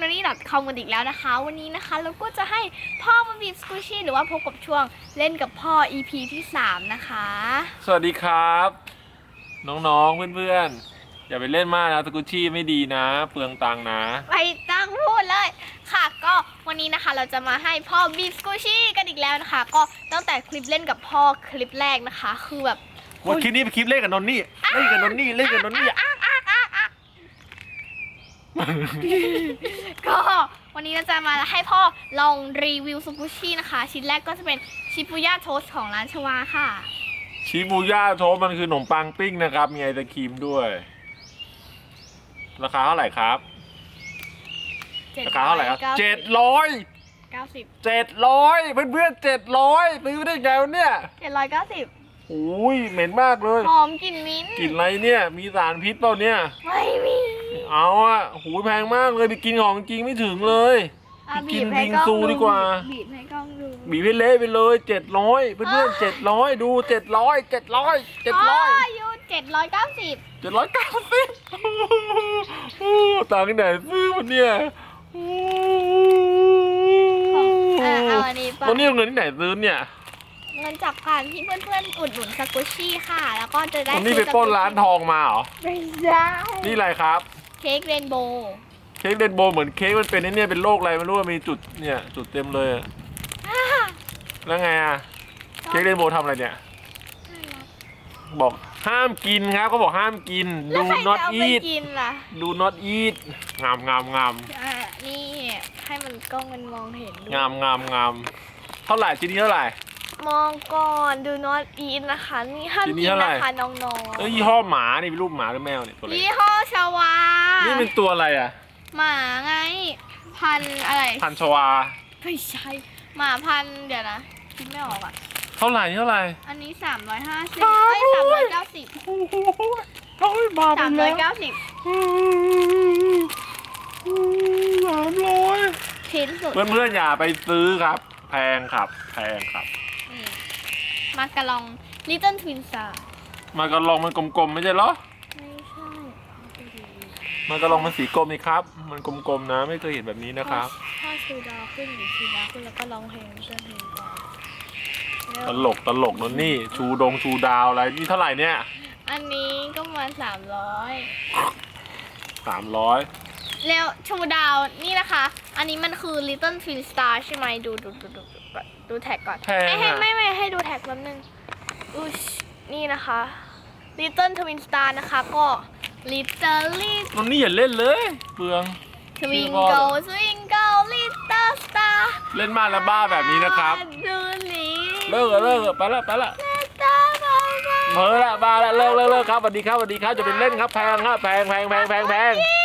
n o n i c o m กันอีกแล้วนะคะ วันนี้นะคะเราก็จะให้พ่อมาบีบสกูชี่หรือว่าพบกับช่วงเล่นกับพ่อ EP ที่ 3 นะคะ สวัสดีครับ น้องๆเพื่อนๆ อย่าไปเล่นมากนะสกุชชี่ไม่ดีนะ เปลืองตังค์นะ ไปตั้งพูดเลย ค่ะ ก็วันนี้นะคะเราจะมาให้พ่อบีบสกูชี่กันอีกแล้วนะคะ ก็ตั้งแต่คลิปเล่นกับพ่อคลิปแรกนะคะ คือแบบวันคลิปนี้เป็นคลิปเล่นกับนนนี่เล่นกับนนนี่เล่นกับนนนี่ ก็วันนี้เราจะมาให้พ่อลองรีวิวสกูชี่นะคะ ชิ้นแรกก็จะเป็นชิปุย่าโทสของร้านชวาค่ะ ชิบูย่าโทสต์มันคือขนมปังปิ้งนะครับ มีไอศครีมด้วย ราคาเท่าไหร่ครับ ราคาเท่าไหร่ครับเจ็ดร้อยเก้าสิบเจ็ดร้อยเพื่อนๆเจ็ดร้อยซื้อได้ไงวะเนี่ยเจ็ดร้อยเก้าสิบโอ้ยเหม็นมากเลย หอมกลิ่นมิ้นท์กลิ่นอะไรเนี่ย มีสารพิษเปล่าเนี่ย ไม่มี เอาอะหูยแพงมากเลยไปกินของจริงไม่ถึงเลย อะกินบีบให้บิงกล้องซูดีกว่า บีบให้กล้องดูบีบให้เละไปเลยเจ็ดร้อยเพื่อนๆเจ็ดร้อยดูเจ็ดร้อยเจ็ดร้อยเจ็ดร้อย ยูเจ็ดร้อยเก้าสิบเจ็ดร้อยเก้าสิบตังค์ไหนซื้อมันเนี่ยอะเอาอันนี้ไปตอนนี้เอาเงินที่ไหนซื้อเนี่ยเงินจากการที่เพื่อนๆอุดหนุนสกูชี่ค่ะ แล้วก็จะได้ตอนนี้ไปปล้นร้านทองมาเหรอ ไม่ใช่นี่อะไรครับเค้กเรนโบว์เค้กเรนโบว์เหมือนเค้กมันเป็นไอ้เนี่ยเป็นโรคอะไรไม่รู้ว่ามีจุดเนี่ยจุดเต็มเลยอะแล้วไงอะเค้กเรนโบว์ทำอะไรเนี่ย บอกห้ามกินครับเขาบอกห้ามกินแล้ว do ใครจะ not เอาไป eat กินล่ะ do not eat งามงามงามอะนี่ให้มันกล้องมันมองเห็นดูงามงามงามเท่าไหร่ชิ้นนี้เท่าไหร่ มองก่อนดู not eat นะคะนี่ห้ามทีนี้กินเท่าไหร่ นะคะน้องเอ้ยยี่ห้อหมานี่เป็นรูปหมาหรือแมวเนี่ยตัวอะไรๆยี่ห้อชาวา นี่เป็นตัวอะไรอะ หมาไง พันธุ์อะไร พันชวา ไม่ใช่ หมาพันธุ์เดี๋ยวนะคิดไม่ออกอะ เท่าไหร่เท่าไหร่อันนี้สามร้อยห้าสิบโอ้เอ้ยยสามร้อยเก้าสิบโอ้โหเท่าไหร่บาทสามร้อยเก้าสิบสามร้อยชิ้นสุดเพื่อนเพื่อนๆอย่าไปซื้อครับ แพงครับ แพงครับ นี่มากระลอง Little Twin Star มากระลองมันกลมๆ ไม่ใช่เหรอ ไม่ใช่เอาไปดู มากระลองมันสีกลมนี่ครับ มันกลมๆนะ ไม่เคยเห็นแบบนี้นะครับ ถ้าชูดาวขึ้นหรือชูดาวขึ้นแล้วก็ร้องเพลง Little Twin Star ตลกตลกนนนี่ชูดงชูดาวอะไรนี่เท่าไหร่เนี่ยอันนี้ก็ประมาสามร้อยสามร้อยแล้วชูดาวนี่นะคะ อันนี้มันคือ Little Twin Star ใช่ไหมดูดูดูดูดูดูแท็กก่อนแพงให้ให้อะไม่ไม่ให้ดูแท็กแป๊บนึงอุชนี่นะคะ Little Twin Star นะคะก็ Little Little นนนี่อย่าเล่นเลยเปลือง Twinkle Twinkle Little Star เล่นมากแล้วบ้าแบบนี้นะครับ ดูนี้เลิกเถอะเลิกเถอะไปละไปละตาบาบาเฮ้ยละบ้าละเลิกเลิกเลิกครับสวัสดีครับสวัสดีครับจะเป็นเล่นครับแพงครับแพงแพงแพงแพงแพงนี่